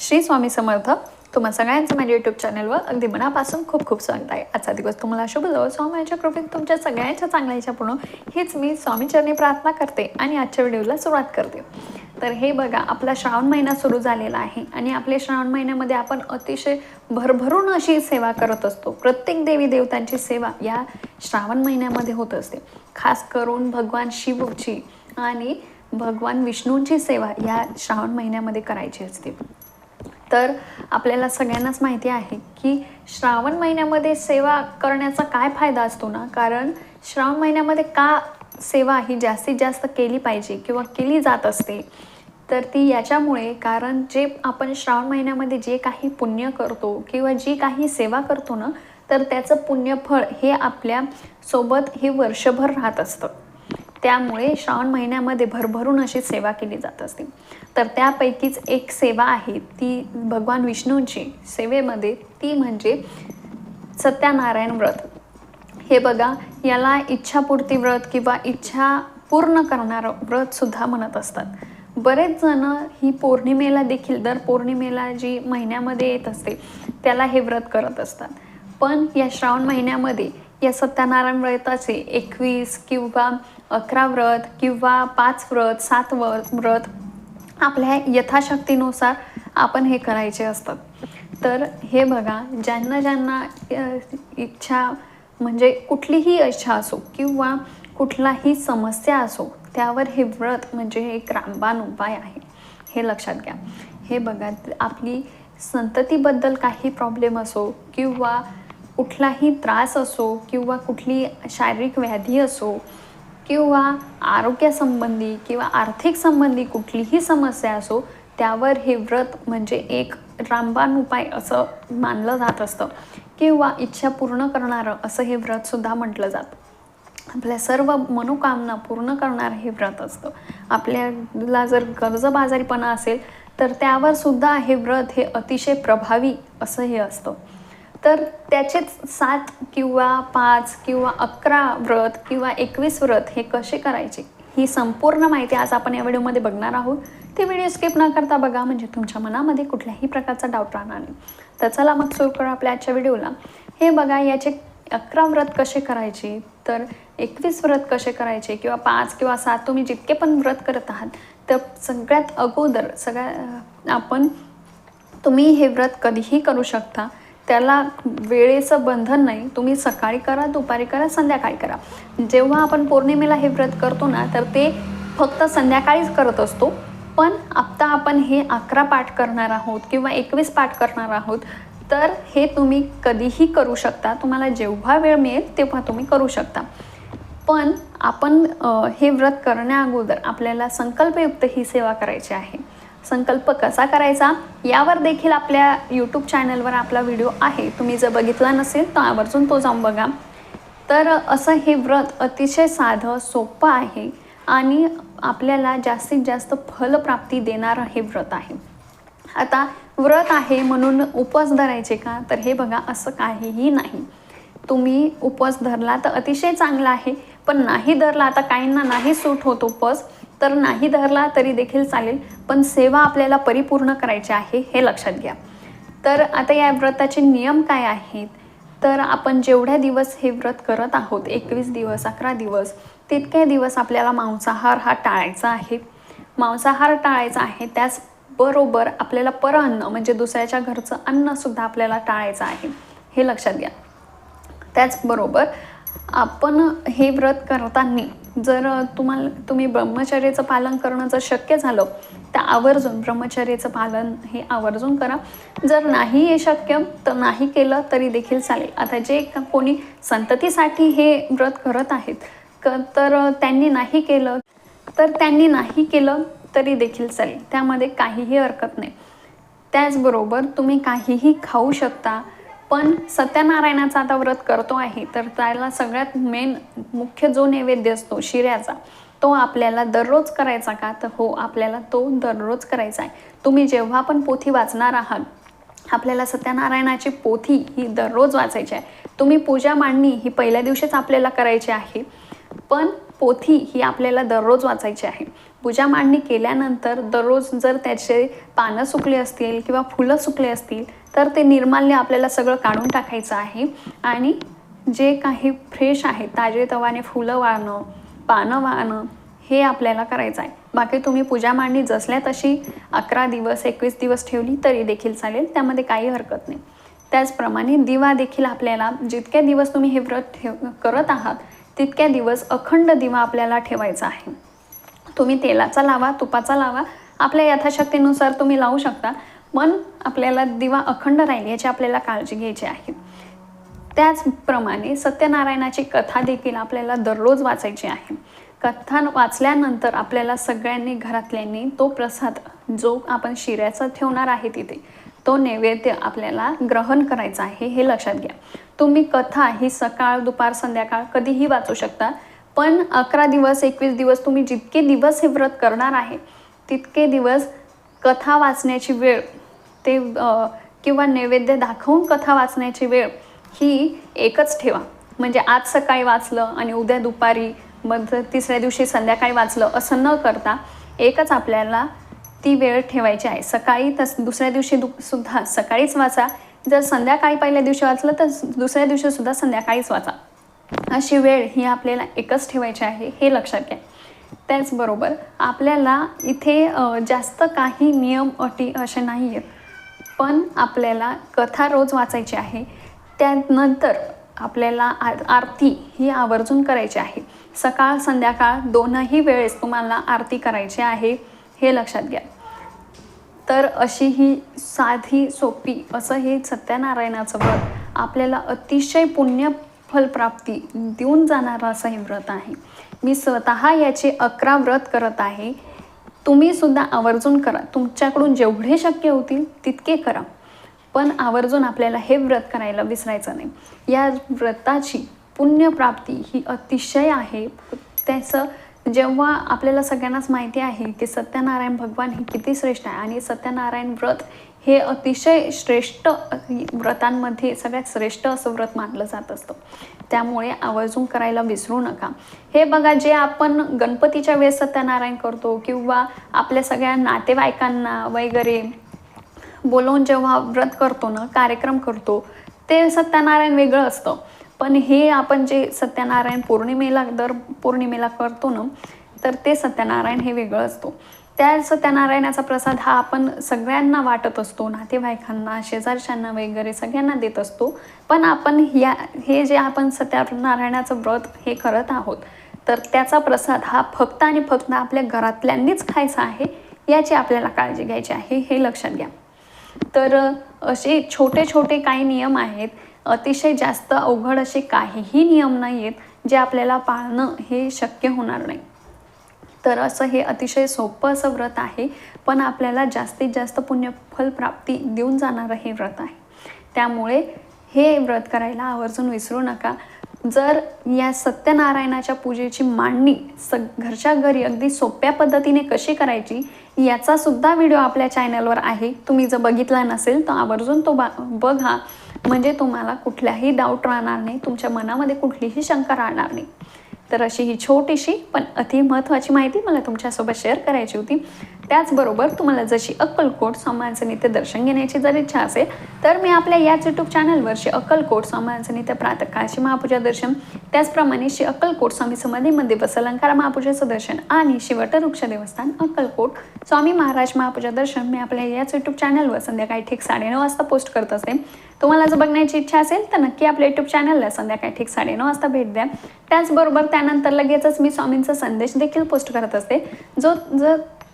श्री स्वामी समर्थ. तुम्हा सगळ्यांचं माझ्या यूट्यूब चॅनलवर अगदी मनापासून खूप खूप स्वागत आहे. आजचा दिवस तुम्हाला शुभ जवळ स्वामीच्या कृपेत तुमच्या सगळ्यांच्या चांगल्या पूर्ण हीच मी स्वामीचरणी प्रार्थना करते आणि आजच्या व्हिडिओला सुरुवात करते. तर हे बघा आपला श्रावण महिना सुरू झालेला आहे आणि आपल्या श्रावण महिन्यामध्ये आपण अतिशय भरभरून अशी सेवा करत असतो. प्रत्येक देवी देवतांची सेवा या श्रावण महिन्यामध्ये होत असते. खास करून भगवान शिवची आणि भगवान विष्णूंची सेवा या श्रावण महिन्यामध्ये करायची असते. तर आपल्याला सगळ्यांनाच माहिती आहे की श्रावण महिन्यामध्ये सेवा करण्याचा काय फायदा असतो ना? कारण श्रावण महिन्यामध्ये का सेवा ही जास्तीत जास्त केली पाहिजे किंवा केली जात असते? तर ती याच्यामुळे कारण जे आपण श्रावण महिन्यामध्ये जे काही पुण्य करतो किंवा जी काही सेवा करतो ना तर त्याचं पुण्यफळ हे आपल्यासोबत हे वर्षभर राहत असतं. त्यामुळे श्रावण महिन्यामध्ये भरभरून अशी सेवा केली जात असते. तर त्यापैकीच एक सेवा आहे ती भगवान विष्णूंची सेवेमध्ये ती म्हणजे सत्यनारायण व्रत. हे बघा याला इच्छापूर्ती व्रत किंवा इच्छा पूर्ण करणारं व्रतसुद्धा म्हणत असतात. बरेच जण ही पौर्णिमेला देखील दर पौर्णिमेला जी महिन्यामध्ये येत असते त्याला हे व्रत करत असतात. पण या श्रावण महिन्यामध्ये या सत्यनारायण व्रताचे एकवीस किंवा अकरा व्रत किंवा पाच व्रत सात व्रत व्रत आपल्या यथाशक्तीनुसार आपण हे करायचे असतात. तर हे बघा ज्यांना ज्यांना इच्छा म्हणजे कुठलीही इच्छा असो किंवा कुठलाही समस्या असो त्यावर हे व्रत म्हणजे एक रामबाण उपाय आहे. हे लक्षात घ्या. हे बघा आपली संततीबद्दल काही प्रॉब्लेम असो किंवा कुठलाही त्रास असो किंवा कुठली शारीरिक व्याधी असो किंवा आरोग्यासंबंधी किंवा आर्थिक संबंधी कुठलीही समस्या असो त्यावर हे व्रत म्हणजे एक रामबाण उपाय असं मानलं जात असतं. किंवा इच्छा पूर्ण करणारं असं हे व्रतसुद्धा म्हटलं जातं. आपल्या सर्व मनोकामना पूर्ण करणारं हे व्रत असतं. आपल्याला जर कर्जबाजारीपणा असेल तर त्यावर सुद्धा हे व्रत हे अतिशय प्रभावी असं हे असतं. तर त्याचेच सात किंवा पाच किंवा अकरा व्रत किंवा एकवीस व्रत हे कसे करायचे ही संपूर्ण माहिती आज आपण या व्हिडिओमध्ये बघणार आहोत. ते व्हिडिओ स्किप न करता बघा म्हणजे तुमच्या मनामध्ये कुठल्याही प्रकारचा डाऊट राहणार नाही. तर चला मग सुरू करू आपल्या आजच्या व्हिडिओला. हे बघा याचे अकरा व्रत कसे करायचे तर एकवीस व्रत कसे करायचे किंवा पाच किंवा सात तुम्ही जितके पण व्रत करत आहात तर सगळ्यात अगोदर सगळ्या आपण तुम्ही हे व्रत कधीही करू शकता. त्याला वेळेचं बंधन नाही. तुम्ही सकाळी करा दुपारी करा संध्याकाळी करा. जेव्हा आपण पौर्णिमेला हे व्रत करतो ना तर ते फक्त संध्याकाळीच करत असतो. पण आत्ता आपण हे अकरा पाठ करणार आहोत किंवा एकवीस पाठ करणार आहोत तर हे तुम्ही कधीही करू शकता. तुम्हाला जेव्हा वेळ मिळेल तेव्हा तुम्ही करू शकता. पण आपण हे व्रत करण्याअगोदर आपल्याला संकल्पयुक्त ही सेवा करायची आहे. संकल्प कसा करायचा यावर देखील आपल्या यूट्यूब चॅनलवर आपला व्हिडिओ आहे. तुम्ही जर बघितला नसेल तर आवर्जून तो जाऊन बघा. तर असं हे व्रत अतिशय साधं सोपं आहे आणि आपल्याला जास्तीत जास्त फलप्राप्ती देणारं हे व्रत आहे. आता व्रत आहे म्हणून उपवास धरायचे का? तर हे बघा असं काहीही नाही. तुम्ही उपवास धरला तर अतिशय चांगला आहे पण नाही धरला आता काहींना नाही सूट होत उपवास. तर नाही धरला तरी देखील चालेल पण सेवा आपल्याला परिपूर्ण करायची आहे हे लक्षात घ्या. तर आता या व्रताचे नियम काय आहेत? तर आपण जेवढ्या दिवस हे व्रत करत आहोत एकवीस दिवस अकरा दिवस तितके दिवस आपल्याला मांसाहार हा टाळायचा आहे. मांसाहार टाळायचा आहे त्याचबरोबर आपल्याला परअन्न म्हणजे दुसऱ्याच्या घरचं अन्नसुद्धा आपल्याला टाळायचं आहे हे लक्षात घ्या. त्याचबरोबर आपण हे व्रत करताना जर तुम्हाला तुम्ही ब्रह्मचर्याचं पालन करणं जर शक्य झालं तर आवर्जून ब्रह्मचर्याचं पालन हे आवर्जून करा. जर नाही हे शक्य तर नाही केलं तरी देखील चालेल. आता जे कोणी संततीसाठी हे व्रत करत आहेत क तर त्यांनी नाही केलं तर त्यांनी नाही केलं तरी देखील चालेल. त्यामध्ये काहीही हरकत नाही. त्याचबरोबर तुम्ही काहीही खाऊ शकता पण सत्यनारायणाचा आता व्रत करतो आहे तर त्याला सगळ्यात मेन मुख्य जो नैवेद्य असतो शिऱ्याचा तो आपल्याला दररोज करायचा का? तर हो आपल्याला तो दररोज करायचा आहे. तुम्ही जेव्हा पण पोथी वाचणार आहात आपल्याला सत्यनारायणाची पोथी ही दररोज वाचायची आहे. तुम्ही पूजा मांडणी ही पहिल्या दिवशीच आपल्याला करायची आहे पण पोथी ही आपल्याला दररोज वाचायची आहे. पूजा मांडणी केल्यानंतर दररोज जर त्याचे पानं सुकले असतील किंवा फुलं सुकले असतील तर ते निर्माल्य आपल्याला सगळं काढून टाकायचं आहे. आणि जे काही फ्रेश आहे ताजे तवाने फुलं वाळणं पानं वाळणं हे आपल्याला करायचं आहे. बाकी तुम्ही पूजा मांडणी जसल्या तशी अकरा दिवस एकवीस दिवस ठेवली तरी देखील चालेल त्यामध्ये काही हरकत नाही. त्याचप्रमाणे दिवा देखील आपल्याला जितके दिवस तुम्ही हे व्रत ठेव करत आहात तितक्या दिवस अखंड दिवा आपल्याला ठेवायचा आहे. तुम्ही तेलाचा लावा तुपाचा लावा आपल्या यथाशक्तीनुसार तुम्ही लावू शकता. मन आपल्याला दिवा अखंड राहील याची आपल्याला काळजी घ्यायची आहे. त्याचप्रमाणे सत्यनारायणाची कथा देखील आपल्याला दररोज वाचायची आहे. कथा वाचल्यानंतर आपल्याला सगळ्यांनी घरातल्यांनी तो प्रसाद जो आपण शिऱ्याचा ठेवणार आहे तिथे तो नैवेद्य आपल्याला ग्रहण करायचा आहे हे लक्षात घ्या. तुम्ही कथा ही सकाळ दुपार संध्याकाळ कधीही वाचू शकता पण अकरा दिवस एकवीस दिवस तुम्ही जितके दिवस हे व्रत करणार आहे तितके दिवस कथा वाचण्याची वेळ ते किंवा नैवेद्य दाखवून कथा वाचण्याची वेळ ही एकच ठेवा. म्हणजे आज सकाळी वाचलं आणि उद्या दुपारी मग तिसऱ्या दिवशी संध्याकाळी वाचलं असं न करता एकच आपल्याला ती वेळ ठेवायची आहे. सकाळी तस दुसऱ्या दिवशी दु सुद्धा सकाळीच वाचा. जर संध्याकाळी पहिल्या दिवशी वाचलं तर दुसऱ्या दिवशीसुद्धा संध्याकाळीच वाचा. अशी वेळ ही आपल्याला एकच ठेवायची आहे हे लक्षात घ्या. त्याचबरोबर आपल्याला इथे जास्त काही नियम अटी असे नाही आहेत पण आपल्याला कथा रोज वाचायची आहे. त्यानंतर आपल्याला आ आरती ही आवर्जून करायची आहे. सकाळ संध्याकाळ दोनही वेळेस तुम्हाला आरती करायची आहे हे लक्षात घ्या. तर अशी ही साधी सोपी असं हे सत्यनारायणाचं व्रत आपल्याला अतिशय पुण्य फलप्राप्ती देऊन जाणारं असं हे व्रत आहे. मी स्वतः याचे अकरा व्रत करत आहे. तुम्ही सुद्धा आवर्जून करा. तुमच्याकडून जेवढे शक्य होतील तितके करा. पण आवर्जून आपल्याला हे व्रत करायला विसरायचं नाही. या व्रताची पुण्यप्राप्ती ही अतिशय आहे. त्याचं जेव्हा आपल्याला सगळ्यांनाच माहिती आहे की सत्यनारायण भगवान हे किती श्रेष्ठ आहे आणि सत्यनारायण व्रत हे अतिशय श्रेष्ठ व्रतांमध्ये सगळ्यात श्रेष्ठ असं व्रत मानलं जात असतं. त्यामुळे आवर्जून करायला विसरू नका. हे बघा जे आपण गणपतीच्या वेळेस सत्यनारायण करतो किंवा आपल्या सगळ्या नातेवाईकांना वगैरे बोलवून जेव्हा व्रत करतो ना कार्यक्रम करतो ते सत्यनारायण वेगळं असतं. पण हे आपण जे सत्यनारायण पौर्णिमेला दर पौर्णिमेला करतो ना तर ते सत्यनारायण हे वेगळं असतो. त्या नारायणाचा प्रसाद हा आपण सगळ्यांना वाटत असतो नातेवाईकांना शेजारच्यांना वगैरे सगळ्यांना देत असतो. पण आपण या हे जे आपण सत्यनारायणाचं व्रत हे करत आहोत तर त्याचा प्रसाद हा फक्त आणि फक्त आपल्या घरातल्यांनीच खायचा आहे याची आपल्याला काळजी घ्यायची आहे हे लक्षात घ्या. तर असे छोटे छोटे काही नियम आहेत. अतिशय जास्त अवघड असे काहीही नियम नाही आहेत जे आपल्याला पाळणं हे शक्य होणार नाही. तर असं हे अतिशय सोपं असं व्रत आहे. पण आपल्याला जास्तीत जास्त पुण्यफल प्राप्ती देऊन जाणारं हे व्रत आहे. त्यामुळे हे व्रत करायला आवर्जून विसरू नका. जर या सत्यनारायणाच्या पूजेची मांडणी स घरच्या घरी अगदी सोप्या पद्धतीने कशी करायची याचा सुद्धा व्हिडिओ आपल्या चॅनलवर आहे. तुम्ही जर बघितला नसेल तर आवर्जून तो बा बघा. म्हणजे तुम्हाला कुठल्याही डाऊट राहणार नाही. तुमच्या मनामध्ये कुठलीही शंका राहणार नाही. तर अशी ही छोटीशी पण अति महत्त्वाची माहिती मला तुमच्यासोबत शेअर करायची होती. त्याचबरोबर तुम्हाला जशी अक्कलकोट स्वामींचं नित्य दर्शन घेण्याची जर इच्छा असेल तर मी आपल्या याच यूट्यूब चॅनलवर श्री अक्कलकोट स्वामींचं नित्य प्रातकाळची महापूजा दर्शन त्याचप्रमाणे श्री अक्कलकोट स्वामी समाधीमध्ये बसलंकार महापूजेचं दर्शन आणि श्री वटवृक्ष देवस्थान अक्कलकोट स्वामी महाराज महापूजा दर्शन मी आपल्या याच यूट्यूब चॅनलवर संध्याकाळी ठीक साडेनऊ वाजता पोस्ट करत असते. तुम्हाला जर बघण्याची इच्छा असेल तर नक्की आपल्या यूट्यूब चॅनलला संध्याकाळी ठीक साडेनऊ वाजता भेट द्या. त्याचबरोबर त्यानंतर लगेचच मी स्वामींचा संदेश देखील पोस्ट करत असते. जो जर